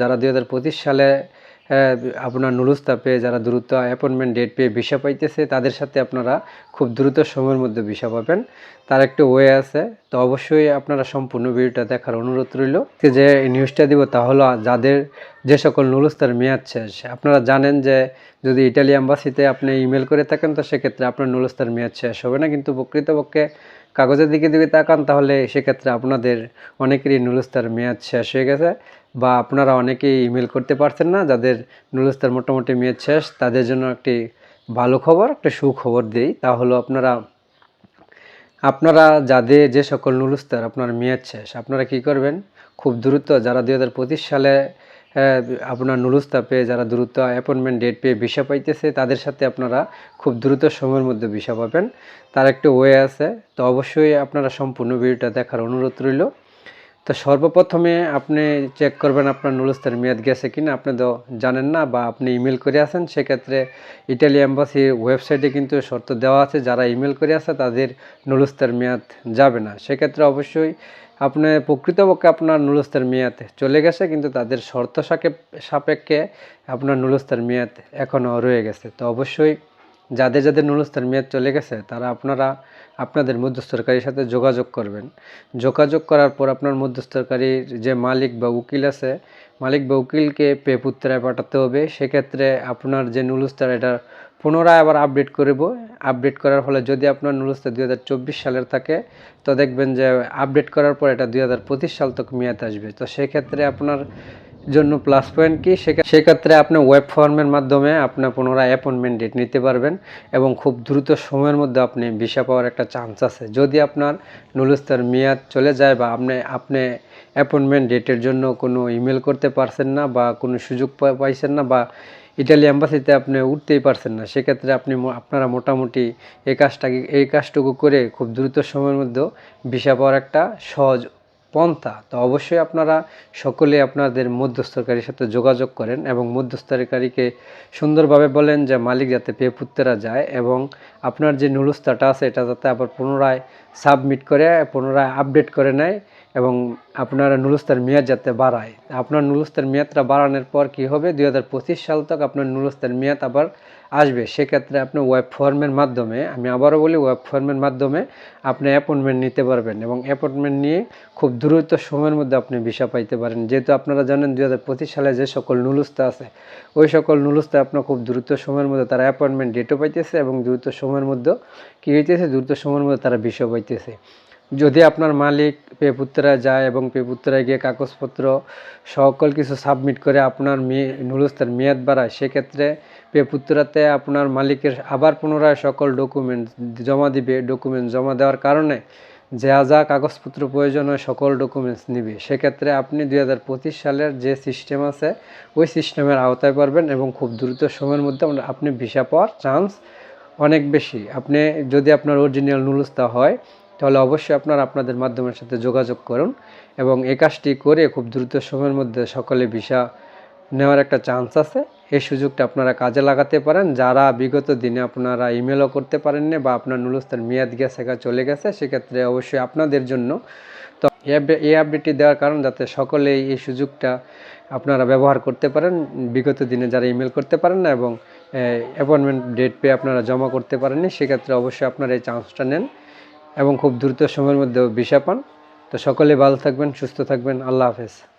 যারা দুই হাজার পঁচিশ সালে আপনার নুরুস্তা পেয়ে যারা দ্রুত অ্যাপয়েন্টমেন্ট ডেট পেয়ে ভিসা পাইতেছে, তাদের সাথে আপনারা খুব দ্রুত সময়ের মধ্যে ভিসা পাবেন। তার একটা ওয়ে আছে, তো অবশ্যই আপনারা সম্পূর্ণ ভিডিওটা দেখার অনুরোধ রইল। যে নিউজটা দিব তা হলো, যাদের যে সকল নুরুস্তার মেয়াদ শেষ, আপনারা জানেন যে যদি ইটালি অ্যাম্বাসিতে আপনি ইমেল করে থাকেন, তো সেক্ষেত্রে আপনার নুরুস্তার মেয়াদ শেষ হবে না, কিন্তু প্রকৃতপক্ষে কাগজের দিকে দিকে তাকান, তাহলে সেক্ষেত্রে আপনাদের অনেকেরই নুরুস্তার মেয়াদ শেষ হয়ে গেছে বা আপনারা অনেকেই ইমেল করতে পারছেন না, যাদের নুরুস্তার মোটামুটি মেয়াদ শেষ, তাদের জন্য একটি ভালো খবর, একটা সুখবর দিই। তা হলো আপনারা আপনারা যাদের যে সকল নুরুস্তার আপনার মেয়াদ শেষ, আপনারা কি করবেন? খুব দ্রুত যারা দুই হাজার পঁচিশ সালে আপনার নুরুস্তা পেয়ে যারা দ্রুত অ্যাপয়েন্টমেন্ট ডেট পেয়ে ভিসা পাইতেছে, তাদের সাথে আপনারা খুব দ্রুত সময়ের মধ্যে ভিসা পাবেন। তার একটা ওয়ে আছে। তো অবশ্যই আপনারা সম্পূর্ণ ভিডিওটা দেখার অনুরোধ রইল। তো সর্বপ্রথমে আপনি চেক করবেন আপনার নুরুস্তার মেয়াদ গেছে কিনা। আপনি তো জানেন না বা আপনি ইমেল করে আছেন, সেক্ষেত্রে ইটালি অ্যাম্বাসির ওয়েবসাইটে কিন্তু শর্ত দেওয়া আছে, যারা ইমেল করে আছে তাদের নুরুস্তার মেয়াদ যাবে না। সেক্ষেত্রে অবশ্যই আপনি প্রকৃতপক্ষে আপনার নুরুস্তার মেয়াদ চলে গেছে, কিন্তু তাদের শর্ত সাপে- সাপেক্ষে আপনার নুরুস্তার মেয়াদ এখনও রয়ে গেছে। তো অবশ্যই যাদের যাদের নুরুস্তার মেয়াদ চলে গেছে, তারা আপনারা আপনাদের মধ্যস্থকারীর সাথে যোগাযোগ করবেন। যোগাযোগ করার পর আপনার মধ্যস্থকারীর যে মালিক বা উকিল আছে, মালিক বা উকিলকে পে পুত্রায় পাঠাতে হবে। সেক্ষেত্রে আপনার যে নুরুস্তার, এটা পুনরায় আবার আপডেট করব। আপডেট করার ফলে যদি আপনার নুরুস্তার দুই সালের থাকে, তো দেখবেন যে আপডেট করার পর এটা দুই হাজার পঁচিশ সাল তক মেয়াদ আসবে। তো সেক্ষেত্রে আপনার জন্য প্লাস পয়েন্ট কি? সেক্ষে- সেক্ষেত্রে আপনি ওয়েব ফর্মের মাধ্যমে আপনার পুনরায় অ্যাপয়েন্টমেন্ট ডেট নিতে পারবেন এবং খুব দ্রুত সময়ের মধ্যে আপনি ভিসা পাওয়ার একটা চান্স আছে। যদি আপনার নুলুস্তার মেয়াদ চলে যায় বা আপনি আপনি অ্যাপয়েন্টমেন্ট ডেটের জন্য কোনো ইমেল করতে পারছেন না বা কোনো সুযোগ পাইছেন না বা ইটালি অ্যাম্বাসিতে আপনি উঠতেই পারছেন না, সেক্ষেত্রে আপনি আপনারা মোটামুটি এই কাজটাকে, এই কাজটুকু করে খুব দ্রুত সময়ের মধ্যে ভিসা পাওয়ার একটা সহজ পন্থা, তো অবশ্যই আপনারা সকলে আপনাদের মধ্যস্থকারীর সাথে যোগাযোগ করেন এবং মধ্যস্থকারীকে সুন্দরভাবে বলেন যে, মালিক যাতে পেপুত্তেরা যায় এবং আপনার যে নুরুস্তাটা আছে, এটা যাতে আবার পুনরায় সাবমিট করে, পুনরায় আপডেট করে নেয় এবং আপনার নুরুস্তার মেয়াদ যাতে বাড়ায়। আপনার নুরুস্তার মেয়াদটা বাড়ানোর পর কি হবে? দুই হাজার পঁচিশ সাল তক আপনার নুরুস্তার মেয়াদ আবার আসবে। সেক্ষেত্রে আপনি ওয়েব ফর্মের মাধ্যমে, আমি আবারও বলি ওয়েব ফর্মের মাধ্যমে আপনি অ্যাপয়েন্টমেন্ট নিতে পারবেন এবং অ্যাপয়েন্টমেন্ট নিয়ে খুব দ্রুত সময়ের মধ্যে আপনি ভিসা পাইতে পারেন। যেহেতু আপনারা জানেন দুই হাজার পঁচিশ সালে যে সকল নুলুস্তা আছে, ওই সকল নুলুস্তা আপনার খুব দ্রুত সময়ের মধ্যে তারা অ্যাপয়েন্টমেন্ট ডেটও পাইতেছে এবং দ্রুত সময়ের মধ্যে কী হইতেছে? দ্রুত সময়ের মধ্যে তারা ভিসা পাইতেছে। যদি আপনার মালিক পেপুত্রা যায় এবং পেপুত্রায় গিয়ে কাগজপত্র সকল কিছু সাবমিট করে আপনার মেয়ে নুরুস্তার মেয়াদ বাড়ায়, সেক্ষেত্রে পেপুত্রাতে আপনার মালিকের আবার পুনরায় সকল ডকুমেন্ট জমা দিবে ডকুমেন্ট জমা দেওয়ার কারণে যা যা কাগজপত্র প্রয়োজন হয় সকল ডকুমেন্টস নিবে। সেক্ষেত্রে আপনি দুই হাজার পঁচিশ সালের যে সিস্টেম আছে, ওই সিস্টেমের আওতায় পারবেন এবং খুব দ্রুত সময়ের মধ্যে আপনি ভিসা পাওয়ার চান্স অনেক বেশি। আপনি যদি আপনার অরিজিনাল নুলুস্তা হয় তাহলে অবশ্যই আপনারা আপনাদের মাধ্যমের সাথে যোগাযোগ করুন এবং এই কাজটি করে খুব দ্রুত সময়ের মধ্যে সকলে ভিসা নেওয়ার একটা চান্স আছে। এই সুযোগটা আপনারা কাজে লাগাতে পারেন। যারা বিগত দিনে আপনারা ইমেলও করতে পারেননি বা আপনার নুলুস্তার মেয়াদ গেছে চলে গেছে, সেক্ষেত্রে অবশ্যই আপনাদের জন্য তো এই আপডে- এই আপডেটটি দেওয়ার কারণ যাতে সকলে এই সুযোগটা আপনারা ব্যবহার করতে পারেন। বিগত দিনে যারা ইমেল করতে পারেন না এবং অ্যাপয়েন্টমেন্ট ডেট পেয়ে আপনারা জমা করতে পারেননি, সেক্ষেত্রে অবশ্যই আপনারা এই চান্সটা নেন। এবং খুব দ্রুত সময়ের মধ্যে ভিসা পান তো সকলে ভালো থাকবেন, সুস্থ থাকবেন। আল্লাহ হাফেজ।